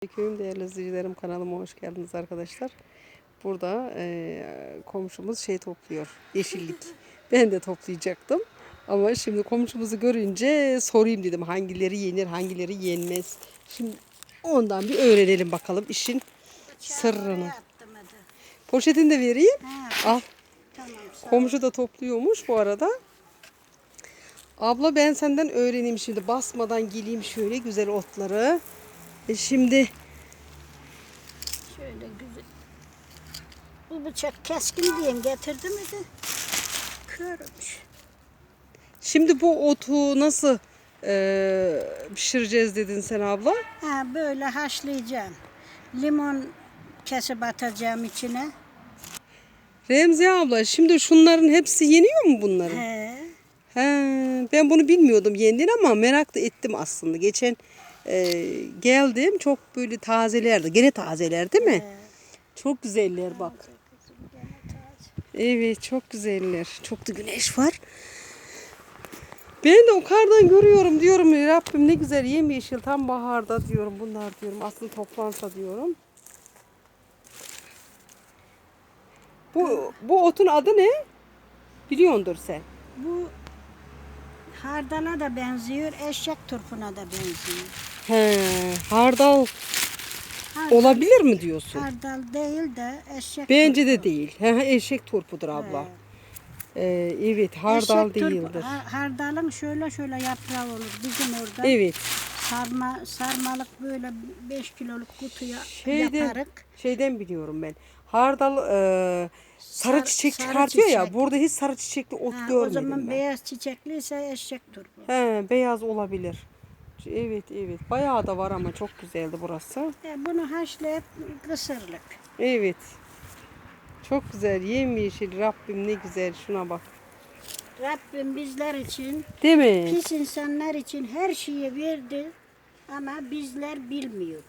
Selamünaleyküm değerli izleyicilerim kanalıma hoş geldiniz arkadaşlar. Burada eee, komşumuz şey topluyor yeşillik. Ben de toplayacaktım. Ama şimdi komşumuzu görünce sorayım dedim hangileri yenir hangileri yenmez. Şimdi ondan bir öğrenelim bakalım işin sırrını. Poşetini de vereyim. Ha, Al. tamam. Komşu da topluyormuş bu arada. Abla ben senden öğreneyim şimdi. Basmadan geleyim şöyle güzel otları. E şimdi Şöyle güzel. Bu bıçak keskin diyeyim getirdim mi de körmüş. Şimdi bu otu nasıl eee, pişireceğiz dedin sen abla? Ha böyle haşlayacağım. Limon kesip atacağım içine. Remziye abla şimdi şunların hepsi yeniyor mu bunların? He. He, ben bunu bilmiyordum yendiğini ama merak da ettim aslında. Geçen eee, geldim çok böyle tazelerdi. Gene tazeler değil mi? Çok güzeller bak. Evet çok güzeller. Çok da güneş var. Ben de o kardan görüyorum diyorum Rabbim ne güzel yemyeşil tam baharda diyorum bunlar diyorum. Aslında toplansa diyorum. Bu, bu otun adı ne? Biliyordur sen. Bu hardala da benziyor, eşek turpuna da benziyor. He, hardal Hardal, olabilir mi diyorsun? hardal değil de eşek Bence de turpu. değil. He, he, eşek turpudur abla. Ee, evet hardal Eşek turpu- değildir. ha- hardalın şöyle şöyle yaprağı olur bizim orada. Evet. Sarma, sarmalık böyle 5 kiloluk kutuya Şeyden, yaparık. şeyden biliyorum ben. Hardal e, sarı Sar- çiçek sarı çıkartıyor ya. çiçek. Burada hiç sarı çiçekli ot Ha, o görmedim zaman ben. beyaz çiçekliyse eşek turpu. He, beyaz olabilir. Evet evet. Bayağı da var ama çok güzeldi burası. E, bunu haşlayıp kısırlık. Evet. Çok güzel. Yemyeşil. Rabbim ne güzel. Şuna bak. Rabbim bizler için, Değil mi? pis insanlar için her şeyi verdi ama bizler bilmiyor.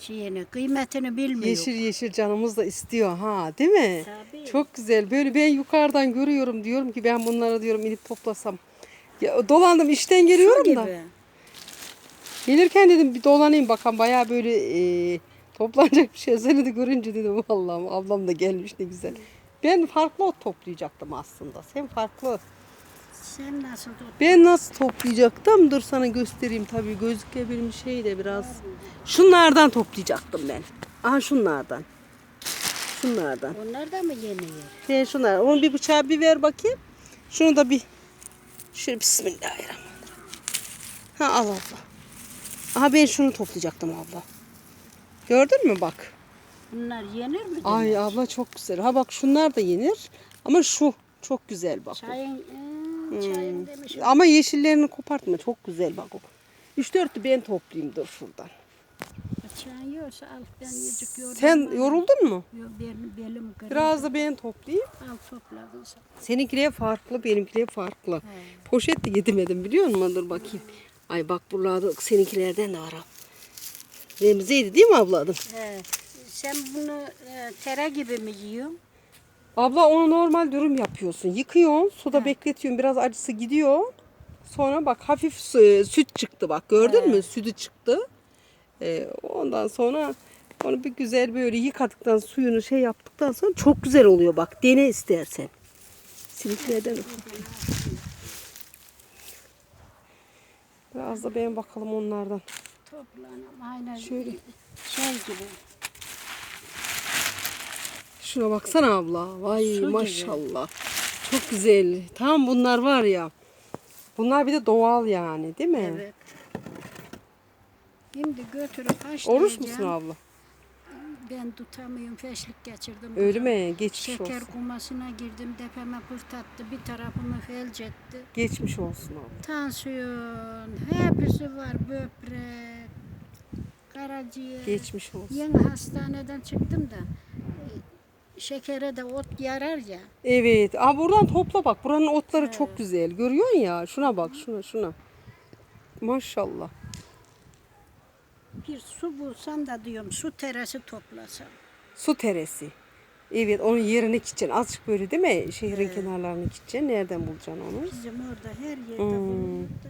Şeyini, kıymetini bilmiyor. Yeşil yeşil canımız da istiyor ha değil mi? Tabii. Çok güzel. Böyle ben yukarıdan görüyorum diyorum ki ben bunları diyorum inip toplasam. Ya, dolandım işten geliyorum da. gibi. Gelirken dedim bir dolanayım bakalım bayağı böyle e, toplanacak bir şey söyledi görünce dedim Allah'ım ablam da gelmiş ne güzel. Ben farklı ot toplayacaktım aslında. Sen farklı. Sen nasıl tut? Ben nasıl toplayacaktım? Dur sana göstereyim tabii gözükebilir şey de biraz. Şunlardan toplayacaktım ben. Aha şunlardan. Şunlardan. Onlar da mı yeniyor? Sen şunlar. Onu bir bıçağı bir ver bakayım. Şunu da bir şöyle bismillahirrahmanirrahim. Ha al abla. Aha ben şunu toplayacaktım abla. Gördün mü bak. Bunlar yenir mi? Ay demek? abla çok güzel. Ha bak şunlar da yenir. Ama şu çok güzel bak. Çayın, ee, çayın demiş. Ama yeşillerini kopartma. Çok güzel bak o. 3-4 ben toplayayım dur şuradan. Çayın yoksa al ben yüzük yoruldum. Sen yoruldun mu? Yok benim belim kırıldı. Biraz da ben toplayayım. Al topla kızım. Seninkiler farklı, benimkiler farklı. Poşet de yedemedim biliyor musun? Dur bakayım. Ay bak buralarda seninkilerden de var. Remzi'ydi değil mi abla adım? He. Sen bunu e, tere gibi mi yiyorsun? Abla onu normal dürüm yapıyorsun. Yıkıyorsun, suda bekletiyorsun. Biraz acısı gidiyor. Sonra bak hafif su- süt çıktı bak. Gördün mü? Sütü çıktı. Ee, ondan sonra onu bir güzel böyle yıkadıktan suyunu şey yaptıktan sonra çok güzel oluyor bak. Dene istersen. Seninkilerden Biraz da ben bakalım onlardan. Toplanalım aynen Şöyle. şey gibi. Şuna baksana abla. Vay Su gibi. maşallah. Çok güzel. Tam bunlar var ya. Bunlar bir de doğal yani değil mi? Evet. Şimdi götürüp haşlayacağım. Oruç musun abla? Ben tutamıyorum. Feşlik geçirdim. Öyle mi? Geçmiş Şeker olsun. kumasına girdim. Depeme pırtattı. Bir tarafımı felç etti. Geçmiş olsun abla. Tansiyon. Hepsi var. Böbrek. Karaciğer. Geçmiş olsun. Yeni hastaneden çıktım da şekere de ot yarar ya. Evet. Aa buradan topla bak. Buranın otları çok güzel. Görüyorsun ya. Şuna bak. Şuna şuna. Maşallah. Bir su bulsam da diyorum su terası toplasam. Su teresi. Evet onun yerine gideceksin. Azıcık böyle değil mi? Şehrin kenarlarına gideceksin. Nereden bulacaksın onu? Bizim orada her yerde Hmm. bulunur da.